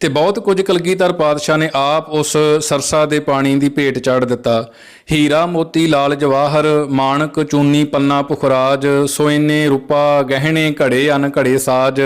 ਤੇ ਬਹੁਤ ਕੁਝ ਕਲਗੀਧਰ ਪਾਤਸ਼ਾਹ ਨੇ ਆਪ ਉਸ ਸਰਸਾ ਦੇ ਪਾਣੀ ਦੀ ਭੇਟ ਚਾੜ ਦਿੱਤਾ। ਹੀਰਾ, ਮੋਤੀ, ਲਾਲ ਜਵਾਹਰ, ਮਾਣਕ, ਚੂਨੀ, ਪੰਨਾ, ਪੁਖਰਾਜ, ਸੋਇਨੇ, ਰੂਪਾ, ਗਹਿਣੇ, ਘੜੇ, ਅਨ ਘੜੇ ਸਾਜ,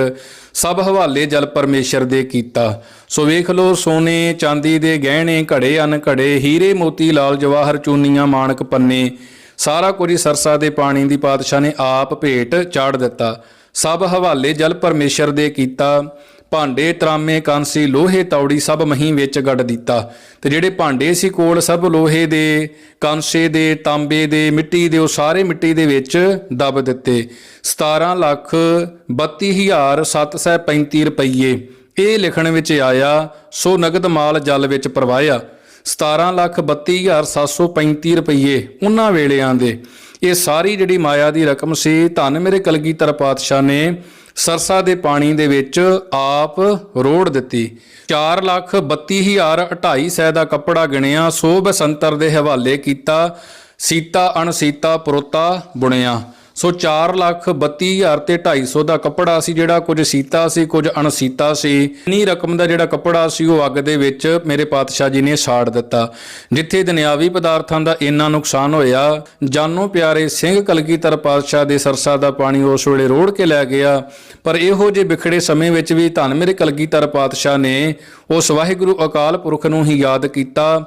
ਸਭ ਹਵਾਲੇ ਜਲ ਪਰਮੇਸ਼ਰ ਦੇ ਕੀਤਾ। ਸੋ ਵੇਖ ਲੋ ਸੋਨੇ, ਚਾਂਦੀ ਦੇ ਗਹਿਣੇ, ਘੜੇ, ਅਨ ਘੜੇ, ਹੀਰੇ, ਮੋਤੀ, ਲਾਲ ਜਵਾਹਰ, ਚੂਨੀਆਂ, ਮਾਣਕ, ਪੰਨੇ, ਸਾਰਾ ਕੁਝ ਸਰਸਾ ਦੇ ਪਾਣੀ ਦੀ ਪਾਤਸ਼ਾਹ ਨੇ ਆਪ ਭੇਟ ਚਾੜ ਦਿੱਤਾ। ਸਭ ਹਵਾਲੇ ਜਲ ਪਰਮੇਸ਼ਰ ਦੇ ਕੀਤਾ। ਭਾਂਡੇ ਤਰਾਮੇ ਕਾਂਸੀ ਲੋਹੇ ਤੌੜੀ ਸਭ ਮਹੀਂ ਵਿੱਚ ਗੱਡ ਦਿੱਤਾ। ਤੇ ਜਿਹੜੇ ਭਾਂਡੇ ਸੀ ਕੋਲ, ਸਭ ਲੋਹੇ ਦੇ, ਕਾਂਸੇ ਦੇ, ਤਾਂਬੇ ਦੇ, ਮਿੱਟੀ ਦੇ, ਉਹ ਸਾਰੇ ਮਿੱਟੀ ਦੇ ਵਿੱਚ ਦਬ ਦਿੱਤੇ। 17 ਲੱਖ 32735 ਰੁਪਈਏ। ਇਹ ਲਿਖਣ ਵਿੱਚ ਆਇਆ, ਸੋ ਨਗਦ ਮਾਲ ਜਲ ਵਿੱਚ ਪਰਵਾਇਆ। 17 ਲੱਖ 32735 ਰੁਪਈਏ ਉਹਨਾਂ ਵੇਲਿਆਂ ਦੇ। ਇਹ ਸਾਰੀ ਜਿਹੜੀ ਮਾਇਆ ਦੀ ਰਕਮ ਸੀ, ਧੰਨ ਮੇਰੇ ਕਲਗੀਧਰ ਪਾਤਸ਼ਾਹ ਨੇ ਸਰਸਾ ਦੇ ਪਾਣੀ ਦੇ ਵਿੱਚ ਆਪ ਰੋੜ ਦਿੱਤੀ। 4 ਲੱਖ 32000 2.5 ਸੈ ਦਾ ਕੱਪੜਾ ਗਿਣਿਆ ਸੋ ਬਸੰਤਰ ਦੇ ਹਵਾਲੇ ਕੀਤਾ, ਸੀਤਾ ਅਣਸੀਤਾ ਪਰੋਤਾ ਬੁਣਿਆ। ਸੋ 4 ਲੱਖ 32000 ਤੇ 250 ਦਾ ਕੱਪੜਾ ਸੀ, ਜਿਹੜਾ ਕੁਝ ਸੀਤਾ ਸੀ, ਕੁਝ ਅਣਸੀਤਾ ਸੀ। ਇਨੀ ਰਕਮ ਦਾ ਜਿਹੜਾ ਕੱਪੜਾ ਸੀ, ਉਹ ਅੱਗ ਦੇ ਵਿੱਚ ਮੇਰੇ ਪਾਤਸ਼ਾਹ ਜੀ ਨੇ ਸਾੜ ਦਿੱਤਾ। ਜਿੱਥੇ ਦੁਨਿਆਵੀ ਪਦਾਰਥਾਂ ਦਾ ਇੰਨਾ ਨੁਕਸਾਨ ਹੋਇਆ, ਜਾਨੋ ਪਿਆਰੇ ਸਿੰਘ ਕਲਗੀਧਰ ਪਾਤਸ਼ਾਹ ਦੇ ਸਰਸਾ ਦਾ ਪਾਣੀ ਉਸ ਵੇਲੇ ਰੋੜ ਕੇ ਲੈ ਗਿਆ। ਪਰ ਇਹੋ ਜਿਹੇ ਵਿਖੜੇ ਸਮੇਂ ਵਿੱਚ ਵੀ ਧੰਨ ਮੇਰੇ ਕਲਗੀਧਰ ਪਾਤਸ਼ਾਹ ਨੇ ਉਸ ਵਾਹਿਗੁਰੂ ਅਕਾਲ ਪੁਰਖ ਨੂੰ ਹੀ ਯਾਦ ਕੀਤਾ।